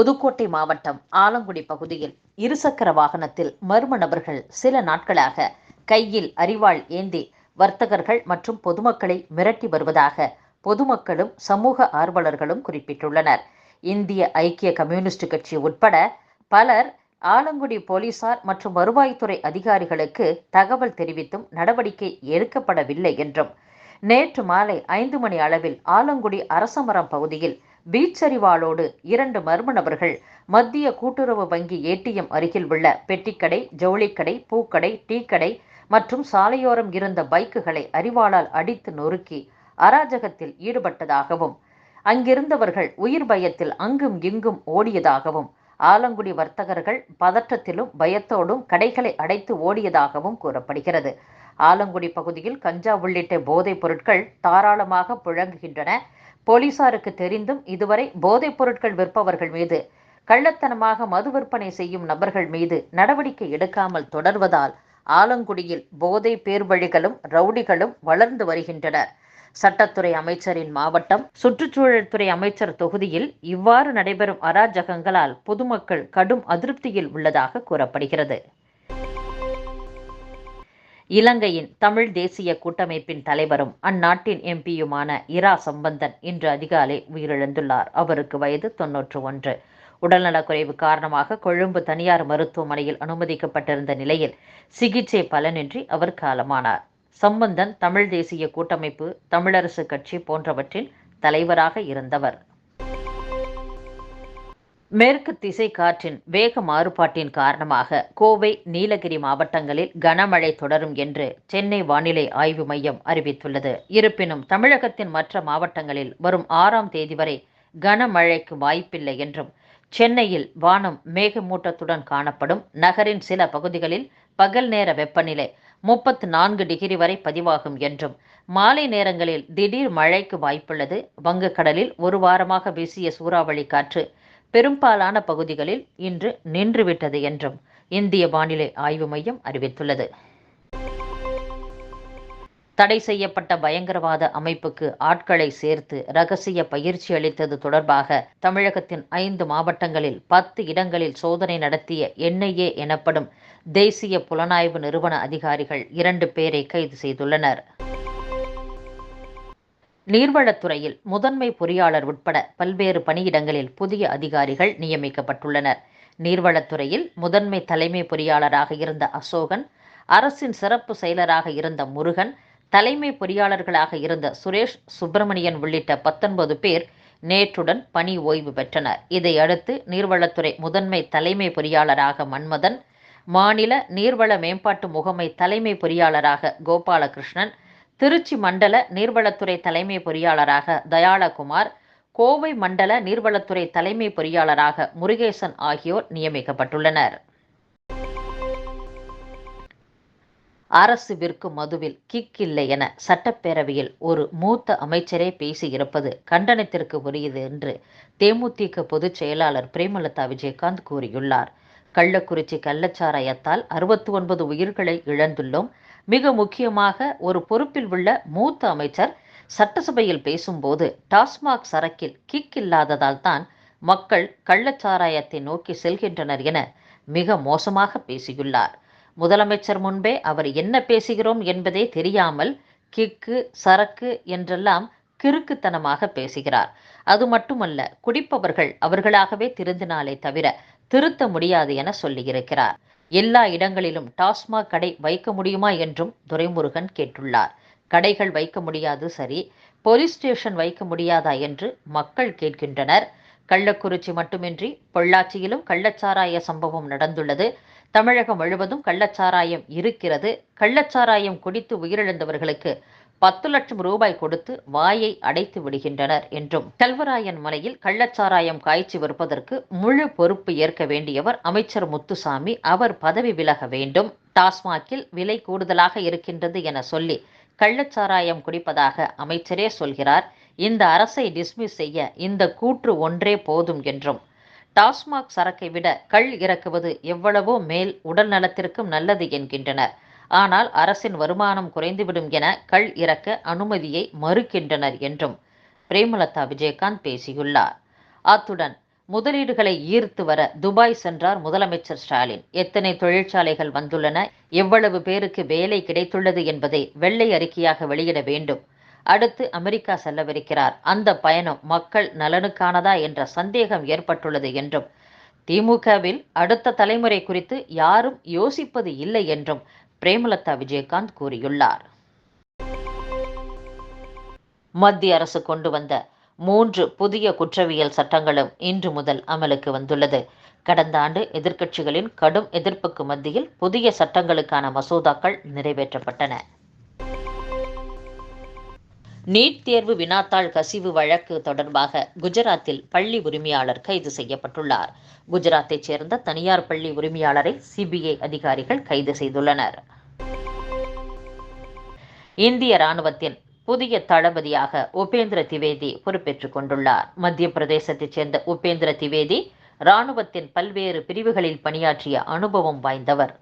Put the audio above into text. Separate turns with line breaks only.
புதுக்கோட்டை மாவட்டம் ஆலங்குடி பகுதியில் இருசக்கர வாகனத்தில் மர்ம நபர்கள் சில நாட்களாக கையில் அரிவாள் ஏந்தி வர்த்தகர்கள் மற்றும் பொதுமக்களை மிரட்டி வருவதாக பொதுமக்களும் சமூக ஆர்வலர்களும் குறிப்பிட்டுள்ளனர். இந்திய ஐக்கிய கம்யூனிஸ்ட் கட்சி உட்பட பலர் ஆலங்குடி போலீசார் மற்றும் வருவாய்த்துறை அதிகாரிகளுக்கு தகவல் தெரிவித்தும் நடவடிக்கை எடுக்கப்படவில்லை என்றும் நேற்று மாலை ஐந்து மணி அளவில் ஆலங்குடி அரசமரம் பகுதியில் பீச்சரிவாளோடு இரண்டு மர்ம நபர்கள் மத்திய கூட்டுறவு வங்கி ஏடிஎம் அருகில் உள்ள பெட்டிக்கடை ஜவுளிக்கடை பூக்கடை டீக்கடை மற்றும் சாலையோரம் இருந்த பைக்குகளை அறிவாளால் அடித்து நொறுக்கி அராஜகத்தில் ஈடுபட்டதாகவும் அங்கிருந்தவர்கள் உயிர் பயத்தில் அங்கும் இங்கும் ஓடியதாகவும் ஆலங்குடி வர்த்தகர்கள் பதற்றத்திலும் பயத்தோடும் கடைகளை அடைத்து ஓடியதாகவும் கூறப்படுகிறது. ஆலங்குடி பகுதியில் கஞ்சா உள்ளிட்ட போதைப் பொருட்கள் தாராளமாக புழங்குகின்றன. போலீசாருக்கு தெரிந்தும் இதுவரை போதைப் பொருட்கள் விற்பவர்கள் மீது கள்ளத்தனமாக மது விற்பனை செய்யும் நபர்கள் மீது நடவடிக்கை எடுக்காமல் தொடர்வதால் ஆலங்குடியில் போதை பேர்வழிகளும் ரவுடிகளும் வளர்ந்து வருகின்றனர். சட்டத்துறை அமைச்சரின் மாவட்டம் சுற்றுச்சூழல் துறை அமைச்சர் தொகுதியில் இவ்வாறு நடைபெறும் அராஜகங்களால் பொதுமக்கள் கடும் அதிருப்தியில் உள்ளதாக கூறப்படுகிறது. இலங்கையின் தமிழ் தேசிய கூட்டமைப்பின் தலைவரும் அந்நாட்டின் எம்பியுமான இரா சம்பந்தன் இன்று அதிகாலை உயிரிழந்துள்ளார். அவருக்கு வயது தொன்னூற்று ஒன்று. உடல்நலக்குறைவு காரணமாக கொழும்பு தனியார் மருத்துவமனையில் அனுமதிக்கப்பட்டிருந்த நிலையில் சிகிச்சை பலனின்றி அவர் காலமானார். சம்பந்தன் தமிழ் தேசிய கூட்டமைப்பு தமிழரசு கட்சி போன்றவற்றின் தலைவராக இருந்தவர். மேற்கு திசை காற்றின் வேக மாறுபாட்டின் காரணமாக கோவை நீலகிரி மாவட்டங்களில் கனமழை தொடரும் என்று சென்னை வானிலை ஆய்வு மையம் அறிவித்துள்ளது. இருப்பினும் தமிழகத்தின் மற்ற மாவட்டங்களில் வரும் ஆறாம் தேதி வரை கனமழைக்கு வாய்ப்பில்லை என்றும் சென்னையில் வானம் மேகமூட்டத்துடன் காணப்படும். நகரின் சில பகுதிகளில் பகல் நேர வெப்பநிலை முப்பத்து நான்கு டிகிரி வரை பதிவாகும் என்றும் மாலை நேரங்களில் திடீர் மழைக்கு வாய்ப்புள்ளது. வங்கக்கடலில் ஒரு வாரமாக வீசிய சூறாவளி காற்று பெரும்பாலான பகுதிகளில் இன்று நின்றுவிட்டது என்றும் இந்திய வானிலை ஆய்வு மையம் அறிவித்துள்ளது. தடை செய்யப்பட்ட பயங்கரவாத அமைப்புக்கு ஆட்களை சேர்த்து ரகசிய பயிற்சி அளித்தது தொடர்பாக தமிழகத்தின் ஐந்து மாவட்டங்களில் பத்து இடங்களில் சோதனை நடத்திய என்ஐஏ எனப்படும் தேசிய புலனாய்வு நிறுவன அதிகாரிகள் இரண்டு பேரை கைது செய்துள்ளனர். நீர்வளத்துறையில் முதன்மை பொறியாளர் உட்பட பல்வேறு பணியிடங்களில் புதிய அதிகாரிகள் நியமிக்கப்பட்டுள்ளனர். நீர்வளத்துறையில் முதன்மை தலைமை பொறியாளராக இருந்த அசோகன் அரசின் சிறப்பு செயலராக இருந்த முருகன் தலைமை பொறியாளர்களாக இருந்த சுரேஷ் சுப்பிரமணியன் உள்ளிட்ட பத்தொன்பது பேர் நேற்றுடன் பணி ஓய்வு பெற்றனர். இதையடுத்து நீர்வளத்துறை முதன்மை தலைமை பொறியாளராக மன்மதன் மாநில நீர்வள மேம்பாட்டு முகமை தலைமை பொறியாளராக கோபாலகிருஷ்ணன் திருச்சி மண்டல நீர்வளத்துறை தலைமை பொறியாளராக தயாளகுமார் கோவை மண்டல நீர்வளத்துறை தலைமை பொறியாளராக முருகேசன் ஆகியோர் நியமிக்கப்பட்டுள்ளனர். அரசு விற்கும் மதுவில் கிக் இல்லை என சட்டப்பேரவையில் ஒரு மூத்த அமைச்சரே பேசியிருப்பது கண்டனத்திற்கு உரியது என்று தேமுதிக பொதுச் செயலாளர் பிரேமலதா விஜயகாந்த் கூறியுள்ளார். கள்ளக்குறிச்சி கள்ளச்சாராயத்தால் அறுபத்தி ஒன்பது உயிர்களை இழந்துள்ளோம். மிக முக்கியமாக ஒரு பொறுப்பில் உள்ள மூத்த அமைச்சர் சட்டசபையில் பேசும்போது டாஸ்மாக் சரக்கில் கிக் இல்லாததால் தான் மக்கள் கள்ளச்சாராயத்தை நோக்கி செல்கின்றனர் என மிக மோசமாக பேசியுள்ளார். முதலமைச்சர் முன்பே அவர் என்ன பேசுகிறோம் என்பதே தெரியாமல் கிக்கு சரக்கு என்றெல்லாம் கிறுக்குத்தனமாக பேசுகிறார். அது மட்டுமல்ல குடிப்பவர்கள் அவர்களாகவே திருந்தினாலே தவிர திருத்த முடியாது என சொல்லியிருக்கிறார். எல்லா இடங்களிலும் டாஸ்மாக் கடை வைக்க முடியுமா என்றும் துரைமுருகன் கேட்டுள்ளார். கடைகள் வைக்க முடியாது சரி. போலீஸ் ஸ்டேஷன் வைக்க முடியாதா என்று மக்கள் கேட்கின்றனர். கள்ளக்குறிச்சி மட்டுமின்றி பொள்ளாச்சியிலும் கள்ளச்சாராய சம்பவம் நடந்துள்ளது. தமிழகம் முழுவதும் கள்ளச்சாராயம் இருக்கிறது. கள்ளச்சாராயம் குடித்து உயிரிழந்தவர்களுக்கு பத்து லட்சம் ரூபாய் கொடுத்து வாயை அடைத்து விடுகின்றனர் என்றும் கல்வராயன் மலையில் கள்ளச்சாராயம் காய்ச்சி விற்பதற்கு முழு பொறுப்பு ஏற்க வேண்டியவர் அமைச்சர் முத்துசாமி. அவர் பதவி விலக வேண்டும். டாஸ்மாகில் விலை கூடுதலாக இருக்கின்றது என சொல்லி கள்ளச்சாராயம் குடிப்பதாக அமைச்சரே சொல்கிறார். இந்த அரசை டிஸ்மிஸ் செய்ய இந்த கூற்று ஒன்றே போதும் என்றும். டாஸ்மாக் சரக்கை விட கள் இறக்குவது எவ்வளவோ மேல் உடல் நலத்திற்கும் நல்லது என்கின்றனர். ஆனால் அரசின் வருமானம் குறைந்துவிடும் என கள் இறக்க அனுமதியை மறுக்கின்றனர் என்றும் பிரேமலதா விஜயகாந்த் பேசியுள்ளார். அத்துடன் முதலீடுகளை ஈர்த்து வர துபாய் சென்றார் முதலமைச்சர் ஸ்டாலின். எத்தனை தொழிற்சாலைகள் வந்துள்ளன எவ்வளவு பேருக்கு வேலை கிடைத்துள்ளது என்பதை வெள்ளை அறிக்கையாக வெளியிட வேண்டும். அடுத்து அமெரிக்கா செல்லவிருக்கிறார். அந்த பயணம் மக்கள் நலனுக்கானதா என்ற சந்தேகம் ஏற்பட்டுள்ளது என்றும் திமுகவில் அடுத்த தலைமுறை குறித்து யாரும் யோசிப்பது இல்லை என்றும் பிரேமலதா விஜயகாந்த் கூறியுள்ளார். மத்திய அரசு கொண்டு வந்த மூன்று புதிய குற்றவியல் சட்டங்களும் இன்று முதல் அமலுக்கு வந்துள்ளது. கடந்த ஆண்டு எதிர்க்கட்சிகளின் கடும் எதிர்ப்புக்கு மத்தியில் புதிய சட்டங்களுக்கான மசோதாக்கள் நிறைவேற்றப்பட்டன. நீட் தேர்வு வினாத்தாள் கசிவு வழக்கு தொடர்பாக குஜராத்தில் பள்ளி உரிமையாளர் கைது செய்யப்பட்டுள்ளார். குஜராத்தைச் சேர்ந்த தனியார் பள்ளி உரிமையாளரை சிபிஐ அதிகாரிகள் கைது செய்துள்ளனர். இந்திய ராணுவத்தின் புதிய தளபதியாக உபேந்திர திவேதி பொறுப்பேற்றுக் கொண்டுள்ளார். மத்திய பிரதேசத்தைச் சேர்ந்த உபேந்திர திவேதி ராணுவத்தின் பல்வேறு பிரிவுகளில் பணியாற்றிய அனுபவம் வாய்ந்தவர்.